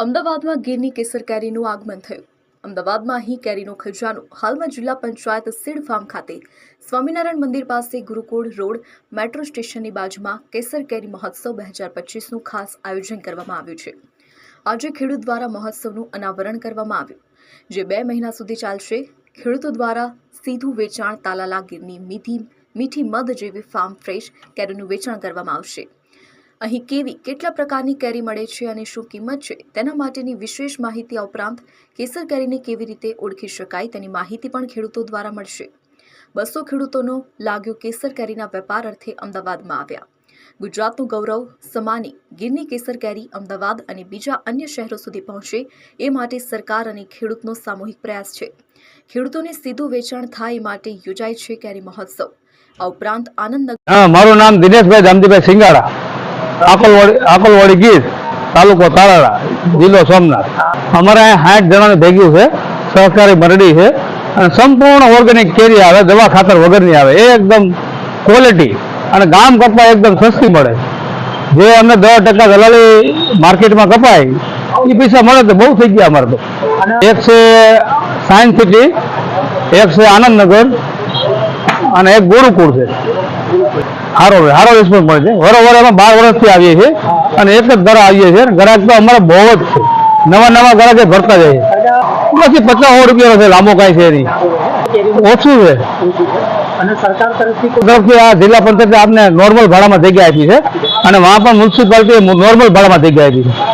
અમદાવાદમાં ગીરની કેસર કેરીનું આગમન થયું. અમદાવાદમાં અહીં કેરીનો ખજાનો. હાલમાં જિલ્લા પંચાયત સીડ ફાર્મ ખાતે સ્વામિનારાયણ મંદિર પાસે ગુરુકુળ રોડ મેટ્રો સ્ટેશનની બાજુમાં કેસર કેરી મહોત્સવ બે હજાર પચીસનું ખાસ આયોજન કરવામાં આવ્યું છે. આજે ખેડૂત દ્વારા મહોત્સવનું અનાવરણ કરવામાં આવ્યું. જે બે મહિના સુધી ચાલશે, ખેડૂતો દ્વારા સીધું વેચાણ તાલાલા ગીરની મીઠી મીઠી મધ જેવી ફાર્મ ફ્રેશ કેરીનું વેચાણ કરવામાં આવશે. અહીં કેવી કેટલા પ્રકારની કેરી મળે છે અને શું કિંમત છે તેના માટેની વિશેષ માહિતી ઉપરાંત કેસર કેરીને કેવી રીતે ઓળખી શકાય તેની માહિતી પણ ખેડૂતો દ્વારા મળશે. બસો ખેડૂતોનો લાગ્યો કેસર કેરીના વેપાર અર્થે અમદાવાદમાં આવ્યા. ગુજરાતનું ગૌરવ સમાની ગીરની કેસર કેરી અમદાવાદ અને બીજા અન્ય શહેરો સુધી પહોંચે એ માટે સરકાર અને ખેડૂતનો સામૂહિક પ્રયાસ છે. ખેડૂતોને સીધું વેચાણ થાય એ માટે યોજાય છે કેરી મહોત્સવ. આ ઉપરાંત આનંદ મારું નામ દિનેશભાઈ જામજીભાઈ સિંગાડા. આકોલવાડી આકોલવાડી ગીર, તાલુકો તાલાળા જિલ્લો સોમનાથ. અમારે અહીંયા સાઠ જણાની ભેગી છે, સહકારી મંડળી છે, અને સંપૂર્ણ ઓર્ગેનિક કેરી આવે, દવા ખાતર વગરની આવે. એ એકદમ ક્વોલિટી અને ગામ કપા એકદમ સસ્તી મળે. જે અમને દસ ટકા દલાલી માર્કેટમાં કપાય એ પૈસા મળે તો બહુ થઈ ગયા અમારે તો. એક છે સાયન્સ સિટી, એક છે આનંદનગર, અને એક ગોરુકુળ છે. સારો સારો રિસ્પોન્સ મળે છે. વરોવર અમે બાર વર્ષથી આવીએ છીએ અને એક જ ઘર આવીએ છીએ. અને ગ્રાહક તો અમારે બહુ જ છે. નવા નવા ગ્રાહક ભરતા જાય છે. પછી પચાસ રૂપિયાનો છે લાંબો કાંઈ છે નહીં. ઓછું છે. તરફથી આ જિલ્લા પંચાયતે આપને નોર્મલ ભાડામાં જગ્યા આપી છે. અને વહાં પણ મ્યુનિસિપાલિટીએ નોર્મલ ભાડામાં જગ્યા આપી છે.